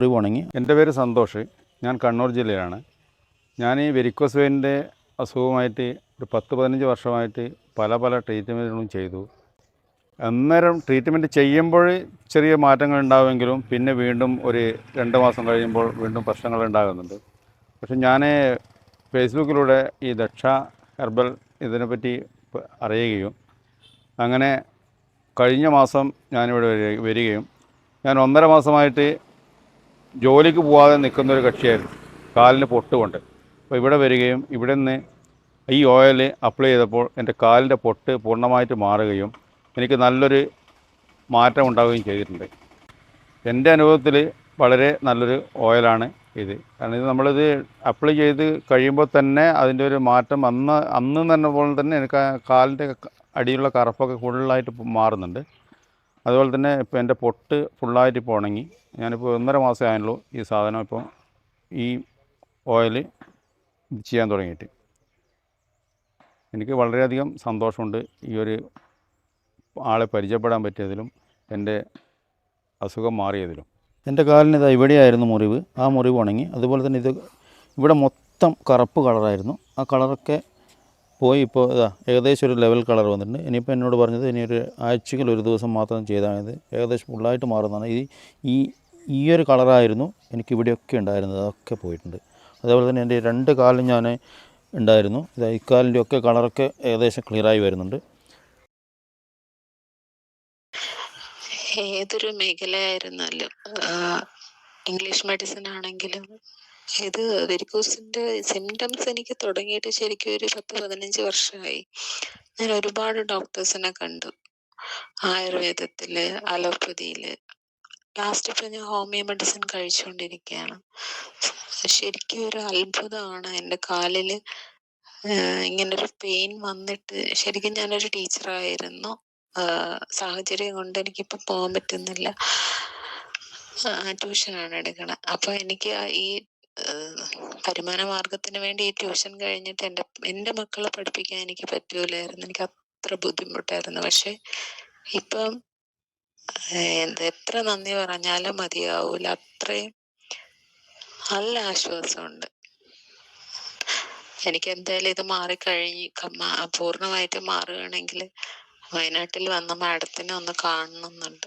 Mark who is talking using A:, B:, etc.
A: മുറിവ് ഉണങ്ങി എന്റെ പേര് സന്തോഷ്. ഞാൻ കണ്ണൂർ ജില്ലയിലാണ്. ഞാൻ ഈ വെരിക്കോസ് വെയിന്റെ അസുഖമായിട്ട് ഒരു പത്ത് പതിനഞ്ച് വർഷമായിട്ട് പല പല ട്രീറ്റ്മെന്റുകളും ചെയ്തു. അന്നേരം ട്രീറ്റ്മെന്റ് ചെയ്യുമ്പോൾ ചെറിയ മാറ്റങ്ങൾ ഉണ്ടാവുമെങ്കിലും പിന്നെ വീണ്ടും ഒരു രണ്ട് മാസം കഴിയുമ്പോൾ വീണ്ടും പ്രശ്നങ്ങൾ ഉണ്ടാകുന്നുണ്ട്. പക്ഷെ ഞാൻ ഫേസ്ബുക്കിലൂടെ ഈ ദക്ഷ ഹെർബൽ ഇതിനെപ്പറ്റി അറിയുകയും അങ്ങനെ കഴിഞ്ഞ മാസം ഞാനിവിടെ വരി- വരികയും. ഞാൻ ഒന്നര മാസമായിട്ട് ജോലിക്ക് പോവാതെ നിൽക്കുന്ന ഒരു കക്ഷിയായിരുന്നു. കാലിന് പൊട്ടുകൊണ്ട്. അപ്പോൾ ഇവിടെ വരികയും ഇവിടെ നിന്ന് ഈ ഓയിൽ അപ്ലൈ ചെയ്തപ്പോൾ എന്റെ കാലിന്റെ പൊട്ട് പൂർണമായിട്ട് മാറുകയും എനിക്ക് നല്ലൊരു മാറ്റം ഉണ്ടാവുകയും ചെയ്തിട്ടുണ്ട്. എന്റെ അനുഭവത്തിൽ വളരെ നല്ലൊരു ഓയിലാണ് ഇത്. കാരണം ഇത് നമ്മളിത് അപ്ലൈ ചെയ്ത് കഴിയുമ്പോൾ തന്നെ അതിന്റെ ഒരു മാറ്റം അന്ന് അന്ന് തന്നെ പോലെ തന്നെ എനിക്ക് കാലിന്റെ അടിയിലുള്ള കറുപ്പൊക്കെ കൂടുതലായിട്ട് മാറുന്നുണ്ട്. അതുപോലെ തന്നെ ഇപ്പോൾ എന്റെ പൊട്ട് ഫുള്ളായിട്ട് ഇപ്പോൾ ഉണങ്ങി. ഞാനിപ്പോൾ ഒന്നര മാസമേ ആയുള്ളൂ ഈ സാധനം ഇപ്പോൾ ഈ ഓയിൽ ചെയ്യാൻ തുടങ്ങിയിട്ട്. എനിക്ക് വളരെയധികം സന്തോഷമുണ്ട് ഈ ഒരു ആളെ പരിചയപ്പെടാൻ പറ്റിയതിലും എന്റെ അസുഖം മാറിയതിലും. എന്റെ കാലിന് ഇത് ഇവിടെയായിരുന്നു മുറിവ്. ആ മുറിവ് ഉണങ്ങി. അതുപോലെ തന്നെ ഇത് ഇവിടെ മൊത്തം കറുപ്പ് കളറായിരുന്നു. ആ കളറൊക്കെ പോയി ഇപ്പോൾ ഇതാ ഏകദേശം ഒരു ലെവൽ കളർ വന്നിട്ടുണ്ട്. ഇനിയിപ്പോൾ എന്നോട് പറഞ്ഞത് ഇനി ഒരു ആഴ്ചയിൽ ഒരു ദിവസം മാത്രം ചെയ്താൽ മതി ഏകദേശം ഫുള്ളായിട്ട് മാറുന്നതാണ്. ഈ ഈ ഈ ഒരു കളറായിരുന്നു എനിക്ക് ഇവിടെയൊക്കെ ഉണ്ടായിരുന്നത്. അതൊക്കെ പോയിട്ടുണ്ട്. അതേപോലെ തന്നെ എന്റെ രണ്ട് കാലും ഞാൻ ഉണ്ടായിരുന്നു. ഇതാ ഇക്കാലിന്റെ ഒക്കെ കളറൊക്കെ ഏകദേശം ക്ലിയറായി വരുന്നുണ്ട്.
B: ഏതൊരു മേഖലയായിരുന്നാലും ഇംഗ്ലീഷ് മെഡിസിൻ ആണെങ്കിലും ഇത് വെരിക്കോസിന്റെ സിംറ്റംസ് എനിക്ക് തുടങ്ങിയിട്ട് ശരിക്കും ഒരു പത്ത് പതിനഞ്ച് വർഷമായി. ഞാൻ ഒരുപാട് ഡോക്ടേഴ്സിനെ കണ്ടു. ആയുർവേദത്തിൽ അലോപ്പതിയിൽ. ലാസ്റ്റ് ഇപ്പൊ ഞാൻ ഹോമിയോ മെഡിസിൻ കഴിച്ചുകൊണ്ടിരിക്കുകയാണ് ശരിക്കും ഒരു അത്ഭുതമാണ് എന്റെ കാലിൽ ഇങ്ങനെ ഇങ്ങനൊരു പെയിൻ വന്നിട്ട്. ശരിക്കും ഞാനൊരു ടീച്ചറായിരുന്നു സാഹചര്യം കൊണ്ട് എനിക്കിപ്പോ പോകാൻ പറ്റുന്നില്ല. ട്യൂഷനാണ് എടുക്കണത് അപ്പൊ എനിക്ക് ഈ വരുമാന മാർഗത്തിന് വേണ്ടി ഈ ട്യൂഷൻ കഴിഞ്ഞിട്ട് എന്റെ എന്റെ മക്കളെ പഠിപ്പിക്കാൻ എനിക്ക് പറ്റൂലായിരുന്നു. എനിക്ക് അത്ര ബുദ്ധിമുട്ടായിരുന്നു. പക്ഷെ ഇപ്പം എത്ര നന്ദി പറഞ്ഞാലും മതിയാവൂല. അത്രയും നല്ല ആശ്വാസമുണ്ട്. എനിക്ക് എന്തായാലും ഇത് മാറിക്കഴിഞ്ഞ് പൂർണമായിട്ട് മാറുകയാണെങ്കിൽ വയനാട്ടിൽ വന്ന മാഡത്തിനെ ഒന്ന് കാണണമെന്നുണ്ട്